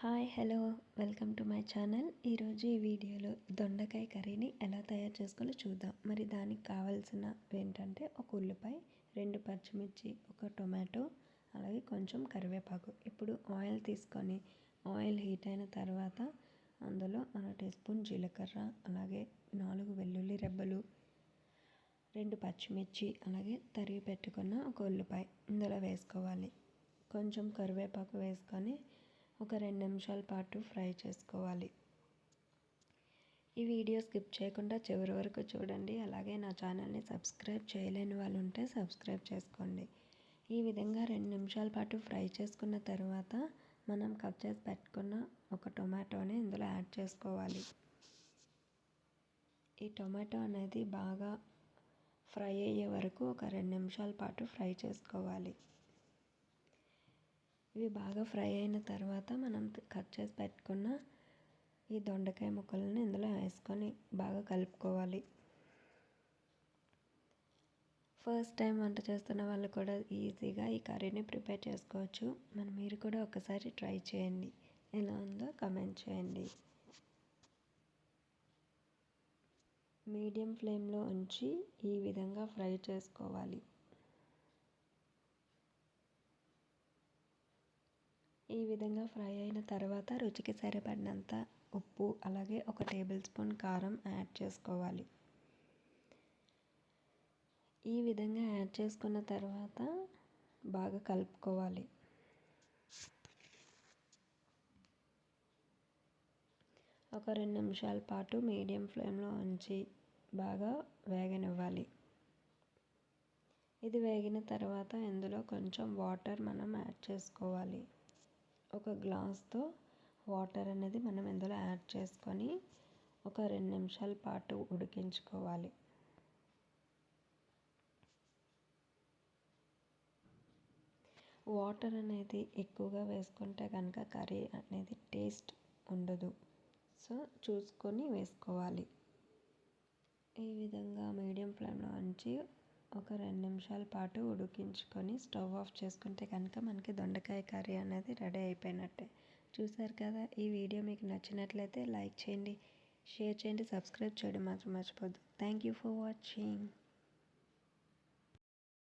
Hi hello welcome to my channel. ఈరోజు ఈ వీడియోలో దొండకాయ కర్రీని ఎలా తయారు చేసుకోవాలో చూద్దాం. మరి దానికి కావాల్సిన ఏంటంటే ఒక ఉల్లిపాయ రెండు పచ్చిమిర్చి ఒక టొమాటో అలాగే కొంచెం కరివేపాకు. ఇప్పుడు ఆయిల్ తీసుకొని ఆయిల్ హీట్ అయిన తర్వాత అందులో అర టీ స్పూన్ జీలకర్ర అలాగే నాలుగు వెల్లుల్లి రెబ్బలు రెండు పచ్చిమిర్చి అలాగే తరిగి పెట్టుకున్న ఒక ఉల్లిపాయ ఇందులో వేసుకోవాలి. కొంచెం కరివేపాకు వేసుకొని ఒక రెండు నిమిషాల పాటు ఫ్రై చేసుకోవాలి. ఈ వీడియో స్కిప్ చేయకుండా చివరి వరకు చూడండి. అలాగే నా ఛానల్ని సబ్స్క్రైబ్ చేయలేని వాళ్ళు ఉంటే సబ్స్క్రైబ్ చేసుకోండి. ఈ విధంగా రెండు నిమిషాల పాటు ఫ్రై చేసుకున్న తర్వాత మనం కట్ చేసి పెట్టుకున్న ఒక టొమాటోని ఇందులో యాడ్ చేసుకోవాలి. ఈ టొమాటో అనేది బాగా ఫ్రై అయ్యే వరకు ఒక రెండు నిమిషాల పాటు ఫ్రై చేసుకోవాలి. ఇవి బాగా ఫ్రై అయిన తర్వాత మనం కట్ చేసి పెట్టుకున్న ఈ దొండకాయ ముక్కలను ఇందులో వేసుకొని బాగా కలుపుకోవాలి. ఫస్ట్ టైం వంట చేస్తున్న వాళ్ళు కూడా ఈజీగా ఈ కర్రీని ప్రిపేర్ చేసుకోవచ్చు. మరి మీరు కూడా ఒకసారి ట్రై చేయండి. ఎలా ఉందో కమెంట్ చేయండి. మీడియం ఫ్లేమ్లో ఉంచి ఈ విధంగా ఫ్రై చేసుకోవాలి. ఈ విధంగా ఫ్రై అయిన తర్వాత రుచికి సరిపడినంత ఉప్పు అలాగే ఒక టేబుల్ స్పూన్ కారం యాడ్ చేసుకోవాలి. ఈ విధంగా యాడ్ చేసుకున్న తర్వాత బాగా కలుపుకోవాలి. ఒక రెండు నిమిషాల పాటు మీడియం ఫ్లేమ్లో ఉంచి బాగా వేగనివ్వాలి. ఇది వేగిన తర్వాత ఇందులో కొంచెం వాటర్ మనం యాడ్ చేసుకోవాలి. ఒక గ్లాస్తో వాటర్ అనేది మనం ఇందులో యాడ్ చేసుకొని ఒక రెండు నిమిషాల పాటు ఉడికించుకోవాలి. వాటర్ అనేది ఎక్కువగా వేసుకుంటే కనుక కర్రీ అనేది టేస్ట్ ఉండదు. సో చూసుకొని వేసుకోవాలి. ఈ విధంగా మీడియం ఫ్లేమ్లో ఉంచి ఒక రెండు నిమిషాల పాటు ఉడికించుకొని స్టవ్ ఆఫ్ చేసుకుంటే కనుక మనకి దొండకాయ కర్రీ అనేది రెడీ అయిపోయినట్టే. చూసారు కదా ఈ వీడియో మీకు నచ్చినట్లయితే లైక్ చేయండి షేర్ చేయండి సబ్స్క్రైబ్ చేయడం మాత్రం మర్చిపోద్దు. Thank you for watching.